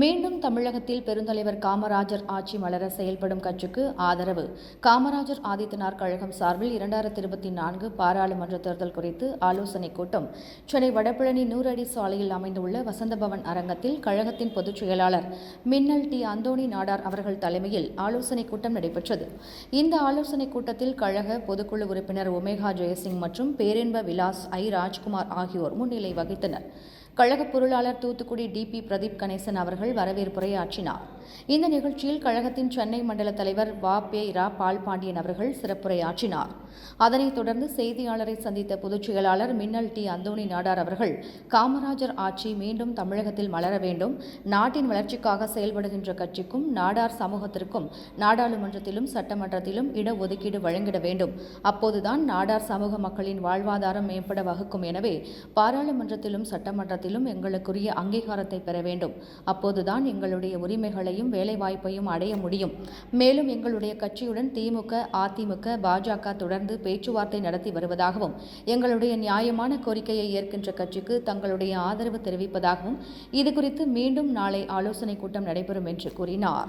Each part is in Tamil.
மீண்டும் தமிழகத்தில் பெருந்தலைவர் காமராஜர் ஆட்சி மலர செயல்படும் கட்சிக்கு ஆதரவு. காமராஜர் ஆதித்தனார் கழகம் சார்பில் இரண்டாயிரத்தி இருபத்தி நான்கு பாராளுமன்ற தேர்தல் குறித்து ஆலோசனைக் கூட்டம். சென்னை வடபழனி நூறடி சாலையில் அமைந்துள்ள வசந்தபவன் அரங்கத்தில் கழகத்தின் பொதுச் செயலாளர் மின்னல் டி. அந்தோணி நாடார் அவர்கள் தலைமையில் ஆலோசனைக் கூட்டம் நடைபெற்றது. இந்த ஆலோசனைக் கூட்டத்தில் கழக பொதுக்குழு உறுப்பினர் ஒமேகா ஜெயசிங் மற்றும் பேரின்ப விலாஸ் ஐ. ராஜ்குமார் ஆகியோர் முன்னிலை வகித்தனர். கழக பொருளாளர் தூத்துக்குடி டிபி பிரதீப் கணேசன் அவர்கள் வரவேற்புரையாற்றினார் இந்த நிகழ்ச்சியில் கழகத்தின் சென்னை மண்டல தலைவர் வா. பே. ரா பால் பாண்டியன் அவர்கள் சிறப்புரையாற்றினார் அதனைத் தொடர்ந்து செய்தியாளரை சந்தித்த பொதுச் செயலாளர் மின்னல் டி. அந்தோணி நாடார் அவர்கள் காமராஜர் ஆட்சி மீண்டும் தமிழகத்தில் மலர வேண்டும் நாட்டின் வளர்ச்சிக்காக செயல்படுகின்ற கட்சிக்கும் நாடார் சமூகத்திற்கும் நாடாளுமன்றத்திலும் சட்டமன்றத்திலும் இடஒதுக்கீடு வழங்கிட வேண்டும். அப்போதுதான் நாடார் சமூக மக்களின் வாழ்வாதாரம் மேம்பட வகுக்கும் எனவே பாராளுமன்றத்திலும் சட்டமன்றத்திலும் எங்களுக்குரிய அங்கீகாரத்தை பெற வேண்டும். அப்போதுதான் எங்களுடைய உரிமைகளையும் வேலைவாய்ப்பையும் அடைய முடியும். மேலும் எங்களுடைய கட்சியுடன் திமுக அதிமுக பாஜக தொடர்ந்து பேச்சுவார்த்தை நடத்தி வருவதாகவும் எங்களுடைய நியாயமான கோரிக்கையை ஏற்கின்ற கட்சிக்கு தங்களுடைய ஆதரவு தெரிவிப்பதாகவும் இதுகுறித்து மீண்டும் நாளை ஆலோசனைக் கூட்டம் நடைபெறும் என்று கூறினார்.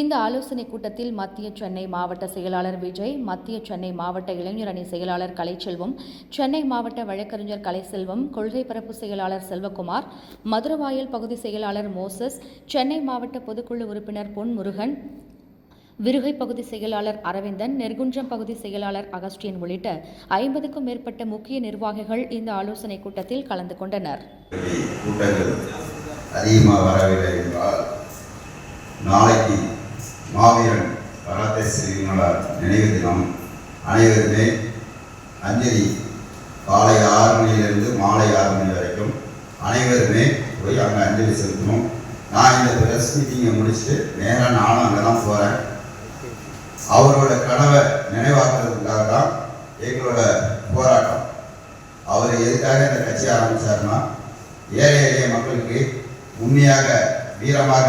இந்த ஆலோசனைக் கூட்டத்தில் மத்திய சென்னை மாவட்ட செயலாளர் விஜய் மத்திய சென்னை மாவட்ட இளைஞர் அணி செயலாளர் கலைச்செல்வம் சென்னை மாவட்ட வழக்கறிஞர் கலைசெல்வம் கொள்கை பரப்பு செயலாளர் செல்வகுமார் மதுரவாயல் பகுதி செயலாளர் மோசஸ் சென்னை மாவட்ட பொதுக்குழு உறுப்பினர் பொன்முருகன் விருகை பகுதி செயலாளர் அரவிந்தன் நெற்குன்றம் பகுதி செயலாளர் அகஸ்டியன் உள்ளிட்ட ஐம்பதுக்கும் மேற்பட்ட முக்கிய நிர்வாகிகள் இந்த ஆலோசனைக் கூட்டத்தில் கலந்து கொண்டனர். நாளைக்கு மாவீரன் கராத்தே சிறுவனார் நினைவு தினம். அனைவருமே அஞ்சலி காலை ஆறு மணியிலிருந்து மாலை ஆறு மணி வரைக்கும் அனைவருமே போய் அங்கே அஞ்சலி செலுத்தணும். நான் இந்த ப்ரெஸ் மீட்டிங்கை முடிச்சுட்டு நேராக நானும் அங்கே தான் போகிறேன் அவரோட கனவை நினைவாக்குறதுக்காக தான் எங்களோட போராட்டம். அவர் எதுக்காக இந்த கட்சி ஆரம்பிச்சாருன்னா ஏழை எளிய மக்களுக்கு உண்மையாக வீரமாக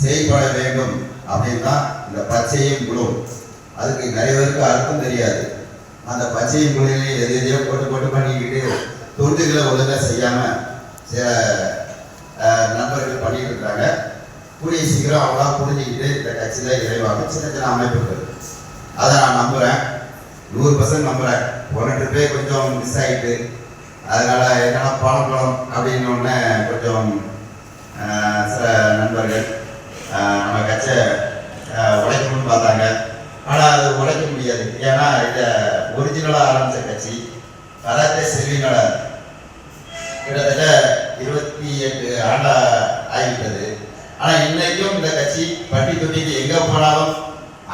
செயல்பட வேண்டும் அப்படின்னு தான் இந்த பச்சையும் குழு அதுக்கு நிறைய பேருக்கு அர்த்தம் தெரியாது. அந்த பச்சையும் குழுவிலே எது எதையோ போட்டு போட்டு பண்ணிக்கிட்டு தொண்டுகளை ஒழுங்காக செய்யாமல் சில நண்பர்கள் பண்ணிட்டு இருக்காங்க கூடிய சீக்கிரம் அவங்களாம் புரிஞ்சுக்கிட்டு இந்த கட்சியில் இறைவாங்க. சின்ன சின்ன அமைப்புகள். அதை நான் நம்புகிறேன் நூறு பர்சன்ட் நம்புகிறேன் போன ட்ரிப்பே கொஞ்சம் மிஸ் ஆகிட்டு அதனால் என்னன்னா பணம் பணம் அப்படின்னு ஒன்று கொஞ்சம் சில நண்பர்கள் நம்ம கட்சை உடைக்கணும்னு பார்த்தாங்க. ஆனால் அது உடைக்க முடியாது. ஏன்னா இதை ஒரிஜினலாக ஆரம்பித்த கட்சி கராத்தே செல்வினோட கிட்டத்தட்ட இருபத்தி எட்டு ஆண்டா ஆகிவிட்டது. ஆனால் இன்னைக்கும் இந்த கட்சி பட்டி தொட்டிக்கு எங்கே போனாலும்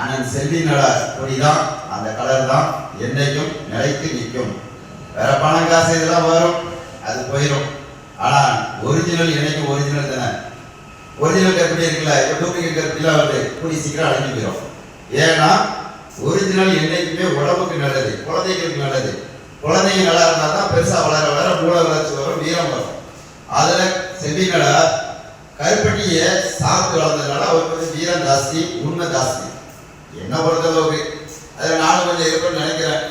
அண்ணன் நல கொடி தான் அந்த கலர் தான் என்னைக்கும் நிலைத்து நிற்கும். வேற பணம் காசு இதெல்லாம் வரும் அது போயிடும் ஆனால் ஒரிஜினல் என்னைக்கும் ஒரிஜினல் தானே. ஒரிஜினல் எப்படி இருக்குல்ல இப்போ டூப்ளிகேட் கருப்பிலாம் வந்து கூடி சீக்கிரம் அழிஞ்சு போயிடும் ஏன்னா ஒரிஜினல் என்னைக்குமே உடம்புக்கு நல்லது குழந்தைகளுக்கு நல்லது. குழந்தைங்க நல்லா இருந்தால் தான் பெருசாக வளர வளர மூல வளர்ச்சி வரும் வீரம் வரும். அதில் செல்வினோட கருப்பட்டியை சாப்பிட்டு வளர்ந்ததுனால அவருக்கு வந்து வீரம் ஜாஸ்தி உண்மை ஜாஸ்தி. என்ன பொறுத்தளவுக்கு. அதில் நானும் கொஞ்சம் இருப்பேன்னு நினைக்கிறேன்.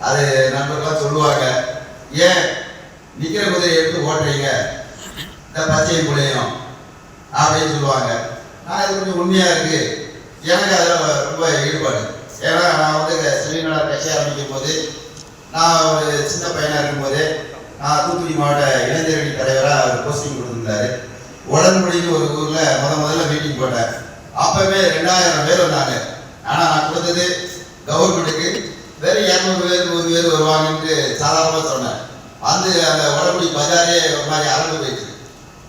அது நண்பர்களாக சொல்லுவாங்க ஏன்? நிக்கிற குதிரையை எடுத்து ஓட்டுறீங்க. இந்த பச்சை புள்ளையும். அப்படின்னு சொல்லுவாங்க. நான் இது கொஞ்சம் உண்மையாக இருக்குது எனக்கு அதில் ரொம்ப ஈடுபாடு. ஏன்னா நான் வந்து செல்விநாட கட்சி ஆரம்பிக்கும் போது நான் ஒரு சின்ன பையனாக இருக்கும்போது நான் தூத்துக்குடி மாவட்ட இளைஞரணி தலைவராக அவர் போஸ்டிங் கொடுத்துருந்தாரு. உடன்படின்னு ஒரு ஊரில் முத முதல்ல மீட்டிங் போட்டேன் அப்போவே ரெண்டாயிரம் பேர் வந்தாங்க. ஆனால் நான் கொடுத்தது கவர்மெண்ட்டுக்கு வெறும் இரநூறு பேர் நூறு பேர் வருவாங்கன்ட்டு சாதாரணமாக சொன்னேன். வந்து அந்த உடம்புடி பஜாரே ஒரு மாதிரி அறந்து போயிடுச்சு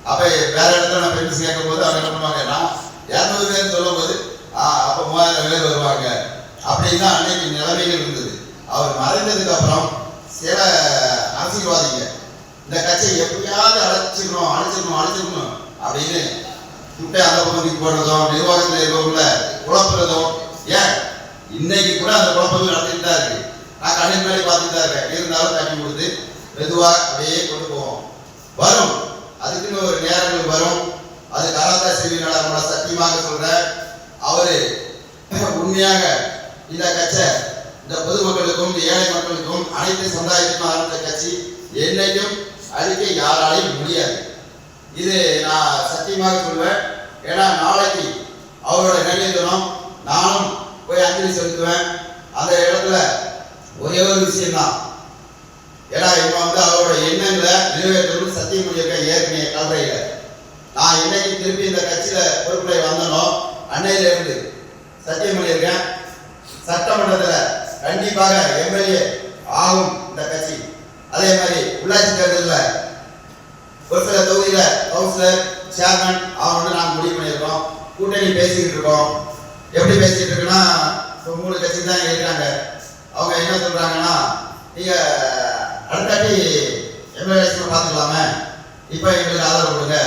அப்போ வேற இடத்துல நான் ஃப்ரெண்ட்ஸ் கேட்கும் போது அவங்க என்ன பண்ணுவாங்க நான் இரநூறு பேர் சொல்லும் போது ஆ அப்போ மூவாயிரம் பேர் வருவாங்க. அப்படின்னு தான் அன்னைக்கு நிலைமைகள் இருந்தது. அவர் மறைந்ததுக்கு அப்புறம் சில அரசியல்வாதிங்க இந்த கட்சியை எப்படியாவது அழைச்சிக்கணும் அழைச்சிக்கணும் அழைச்சிக்கணும் அப்படின்னு குட்டை அந்த பகுதிக்கு போடுறதும் நிர்வாகத்தில் இருக்கவங்கள குழப்புறதும் ஏன்? இன்னைக்கு கூட அந்த குழப்பங்கள் நடத்திட்டு தான் இருக்கு. நான் கண்ணின் மேலே பார்த்துட்டு தான் இருக்கேன் இருந்தாலும் தண்ணி கொடுத்து மெதுவாக அப்படியே கொண்டு போவோம் வரும் அதுக்குன்னு ஒரு நேரங்கள் வரும் அது கராத்தா செல்வி நாடாரோட சத்தியமாக சொல்றேன் அவரு உண்மையாக இந்த கட்சை இந்த பொதுமக்களுக்கும் இந்த ஏழை மக்களுக்கும் அனைத்து சமுதாயத்துக்கும் ஆரம்பித்த கட்சி என்னைக்கும் அழிக்க யாராலையும் முடியாது இது நான் சத்தியமாக சொல்லுவேன் ஏன்னா நாளைக்கு அவரோட நினைவு தினம் நானும் போய் அஞ்சலி செலுத்துவேன். அந்த இடத்துல ஒரே ஒரு விஷயம்தான். ஏன்னா இவன் வந்து அவரோட எண்ணங்களை நிறைவேற்றணும்னு சத்தியம் பண்ணியிருக்கேன் ஏற்கனவே கல்றையில நான் இன்னைக்கு திருப்பி இந்த கட்சியில் பொறுப்புல வந்தனோ அன்னையில இருந்து சத்தியம் பண்ணியிருக்கேன். சட்டமன்றத்தில் கண்டிப்பாக எம்எல்ஏ ஆகும் இந்த கட்சி. அதே மாதிரி உள்ளாட்சி தேர்தலில் ஒரு சில தொகுதியில கவுன்சிலர் சேர்மன் ஆகணும்னு நாங்கள் முடிவு பண்ணியிருக்கோம். கூட்டணி பேசிக்கிட்டு இருக்கோம். எப்படி பேசிட்டு இருக்குன்னா மூணு கட்சி தான் இருக்காங்க. அவங்க என்ன சொல்றாங்கன்னா நீங்க அடுத்தாட்டி எம்எல்ஏ பார்த்துக்கலாமே. இப்போ எங்களுக்கு ஆதரவு கொடுங்க.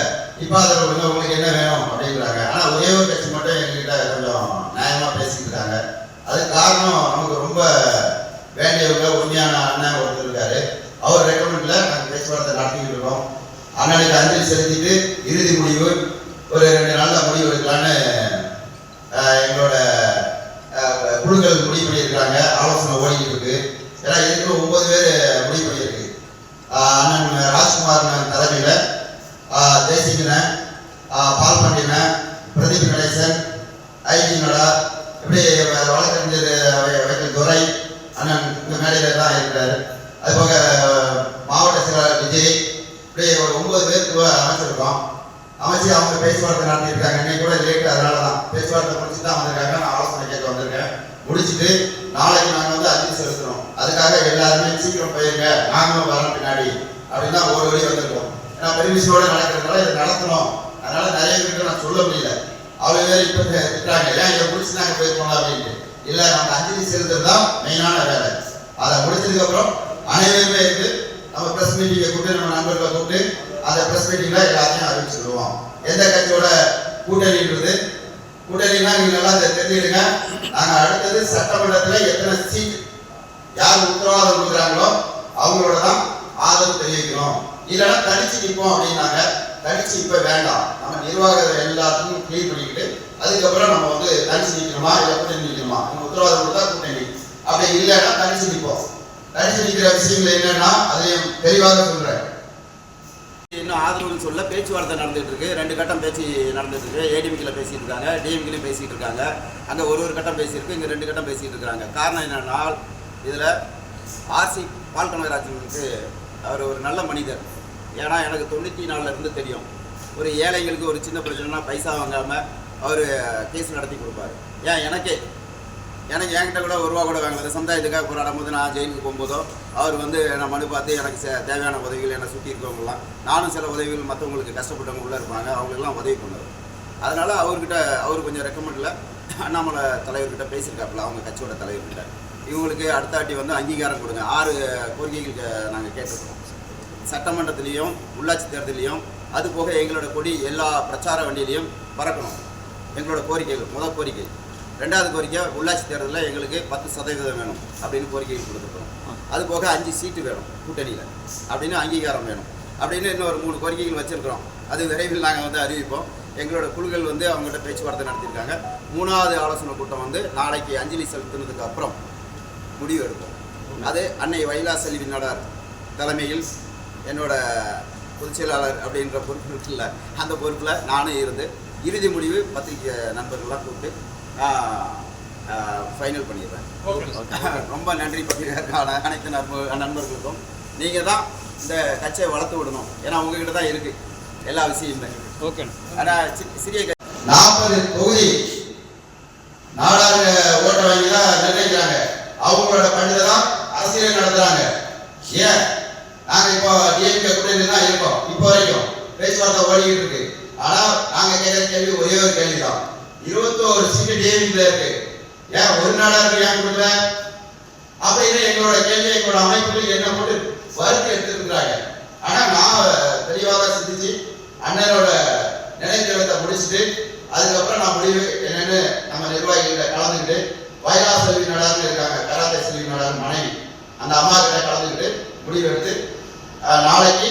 இப்போ ஆதரவு கொடுங்க உங்களுக்கு என்ன வேணும் அப்படிங்கிறாங்க ஆனால் ஒரே ஒரு கட்சி மட்டும் எங்ககிட்ட கொஞ்சம் நியாயமா பேசிக்கிறாங்க அதுக்கு காரணம் நமக்கு ரொம்ப வேண்டியவங்க உண்மையான அண்ணன் ஒருத்தர் இருக்காரு. அவர் ரெக்கமெண்ட்ல நாங்கள் பேச்சுவார்த்தை நடத்திக்கிட்டு இருக்கோம். அண்ணனுக்கு அஞ்சலி செலுத்திட்டு இறுதி முடிவு ஒரு ரெண்டு நாளில் முடிவு எடுக்கலான்னு எங்களோட குழுக்கள் முடிவு பண்ணியிருக்காங்க ஆலோசனை ஓடிக்கிட்டு இருக்கு. ஏன்னா இருக்கிற ஒன்பது பேர் முடிவு பண்ணியிருக்கு. அண்ணன் ராஜ்குமார் தலைமையில் தேசிகனன் பால் பிரதீப் கணேசன் ஐஜி நடா இப்படி வ- வழக்கறிஞர் வை- வைக்கல் துரை அண்ணன் இந்த மேடையில தான் இருக்கிறாரு அதுபோக மாவட்ட செயலாளர் விஜய் இப்படி ஒரு ஒன்பது பேருக்கு அமைச்சிருக்கோம் அமைச்சு அவங்க பேச்சுவார்த்தை நடத்தியிருக்காங்க இன்னைக்கு கூட லேட் அதனால தான் பேச்சுவார்த்தை முடிச்சு தான் வந்திருக்காங்க. நான் ஆலோசனை கேட்க வந்திருக்கேன். முடிச்சுட்டு நாளைக்கு நாங்கள் வந்து அஞ்சலி செலுத்துறோம். அதுக்காக எல்லாருமே சீக்கிரம் போயிருங்க. நாங்களும் வரோம் பின்னாடி. அப்படின்னு தான் ஒரு வழி வந்திருக்கோம். ஏன்னா பெருமிஷோட நடக்கிறதுனால இதை நடத்தணும் அதனால நிறைய பேருக்கு நான் சொல்ல முடியல. அவ்வளோ பேர் இப்போ திட்டுறாங்க. ஏன் இதை முடிச்சு நாங்கள் போயிருக்கோம் அப்படின்ட்டு. இல்லை நம்ம அஞ்சலி செலுத்துறது தான் மெயினான வேலை. அதை முடிச்சதுக்கப்புறம் அனைவருமே இருந்து நம்ம ப்ரெஸ் மீட்டிங்கை கூப்பிட்டு நம்ம நண்பர்களை கூப்பிட்டு அந்த ப்ரெஸ் மீட்டிங்கில் எல்லாத்தையும் அறிவிச்சுடுவோம் எந்த கட்சியோட கூட்டணின்றது கூட்டணினா நீங்க நல்லா தெ- தெரிஞ்சுக்கிடுங்க. நாங்க அடுத்தது சட்டமன்றத்துல எத்தனை சீட் யார் உத்தரவாதம் கொடுக்குறாங்களோ அவங்களோட தான் ஆதரவு தெரிவிக்கிறோம். இல்லைன்னா தனிச்சு நிற்போம் அப்படின்னாங்க. தனிச்சு இப்ப வேண்டாம். நம்ம நிர்வாகத்தை எல்லாத்துக்கும் கிளீன் பண்ணிக்கிட்டு அதுக்கப்புறம் நம்ம வந்து தனிச்சு நிற்கணுமா இல்லை கூட்டணி நிற்கணுமா நம்ம உத்தரவாதம் கொடுத்தா கூட்டணி அப்படி இல்லைன்னா தனிச்சு நிற்போம் தனிச்சு நிற்கிற விஷயங்கள் என்னன்னா அதையும் தெளிவாக சொல்றேன். இன்னும் ஆதரவுன்னு சொல்ல பேச்சுவார்த்தை நடந்துகிட்டு இருக்கு ரெண்டு கட்டம் பேச்சு நடந்துட்டு இருக்கு ஏடிஎம்கில் பேசிட்டு இருக்காங்க டிஎம்கிலையும் பேசிட்டு இருக்காங்க அங்கே ஒரு ஒரு கட்டம் பேசியிருக்கு இங்கே ரெண்டு கட்டம் பேசிட்டு இருக்காங்க காரணம் என்னன்னா இதில் ஆர்சி பால் கனகராஜனுக்கு அவர் ஒரு நல்ல மனிதர். ஏன்னா எனக்கு தொண்ணூற்றி நாலுல இருந்து தெரியும். ஒரு ஏழைங்களுக்கு ஒரு சின்ன பிரச்சனைனா பைசா வாங்காமல் அவர் கேஸ் நடத்தி கொடுப்பாரு. ஏன் எனக்கே எனக்கு என்கிட்ட கூட ஒரு ரூபா கூட வாங்கல. சமுதாயத்துக்காக போராடும் போது நான் ஜெயிலுக்கு போகும்போதோ அவர் வந்து நான் மனு பார்த்து எனக்கு தேவையான உதவிகள் என்னை சுற்றி இருக்கவங்கலாம் நானும் சில உதவிகள் மற்றவங்களுக்கு கஷ்டப்பட்டவங்க உள்ளே இருப்பாங்க அவங்களுக்குலாம் உதவி பண்ணுவார் அதனால் அவர்கிட்ட அவர் கொஞ்சம் ரெக்கமெண்டில் அண்ணாமலை தலைவர்கிட்ட பேசியிருக்காப்புல அவங்க கட்சியோட தலைவர்கிட்ட. இவங்களுக்கு அடுத்த வாட்டி வந்து அங்கீகாரம் கொடுங்க. ஆறு கோரிக்கைகளுக்கு நாங்கள் கேட்டிருக்கோம். சட்டமன்றத்திலையும் உள்ளாட்சி தேர்தலையும் அது போக எங்களோட கொடி எல்லா பிரச்சார வண்டியிலையும் பறக்கணும். எங்களோட கோரிக்கைகள் முதல் கோரிக்கை. ரெண்டாவது கோரிக்கை உள்ளாட்சி தேர்தலில் எங்களுக்கு பத்து சதவீதம் வேணும் அப்படின்னு கோரிக்கை கொடுத்துருக்கோம். அது போக அஞ்சு சீட்டு வேணும் கூட்டணியில் அப்படின்னு அங்கீகாரம் வேணும். அப்படின்னு இன்னொரு மூணு கோரிக்கைகள் வச்சிருக்கிறோம். அது விரைவில் நாங்கள் வந்து அறிவிப்போம். எங்களோட குழுக்கள் வந்து அவங்ககிட்ட பேச்சுவார்த்தை நடத்தியிருக்காங்க. மூணாவது ஆலோசனை கூட்டம் வந்து நாளைக்கு அஞ்சலி செலுத்தினதுக்கு அப்புறம் முடிவு எடுப்போம். அது அன்னை வைலா செல்வி நடார் தலைமையில் என்னோட பொதுச் செயலாளர் அப்படின்ற பொறுப்பு இருக்குல்ல அந்த பொறுப்பில் நானும் இருந்து இறுதி முடிவு பத்திரிகை நண்பர்கள்லாம் கூப்பிட்டு ஃபைனல் பண்ணிடுறேன். ரொம்ப நன்றி பத்திரிகைக்கான அனைத்து நண்ப நண்பர்களுக்கும். நீங்கள் தான் இந்த கட்சியை வளர்த்து விடணும். ஏன்னா உங்ககிட்ட தான் இருக்குது எல்லா விஷயமுமே. ஓகே. ஆனால் சிறிய நாற்பது தொகுதி நாடாளுமன்ற ஓட்ட வங்கி தான் நிர்ணயிக்கிறாங்க. அவங்களோட பணியை தான் அரசியல் நடத்துறாங்க. ஏன்? நாங்க இப்போ டிஎம்கே கூட்டணி தான் இருக்கோம். இப்போ வரைக்கும் பேச்சுவார்த்தை ஓடிக்கிட்டு இருக்கு. ஆனா நாங்க கேட்கிற கேள்வி ஒரே ஒரு கேள்வி தான் இருபத்தோரு சீட்டு டிஎம்கே இருக்கு. ஏன் ஒரு நாடாருக்கு ஏன் கொடுக்கல? அப்படின்னு எங்களோட கேள்வி எங்களோட அமைப்புகள் என்ன போட்டு வறுத்து எடுத்துருக்காங்க ஆனா நான் தெளிவாக சிந்திச்சு அண்ணனோட நினைத்திறத்தை முடிச்சுட்டு அதுக்கப்புறம் நான் முடிவு என்னன்னு நம்ம நிர்வாகிகிட்ட கலந்துக்கிட்டு வயலா செல்வி நடார்னு இருக்காங்க கராத்தே செல்வி நடார் மனைவி. அந்த அம்மா கிட்ட கலந்துக்கிட்டு முடிவு எடுத்து நாளைக்கு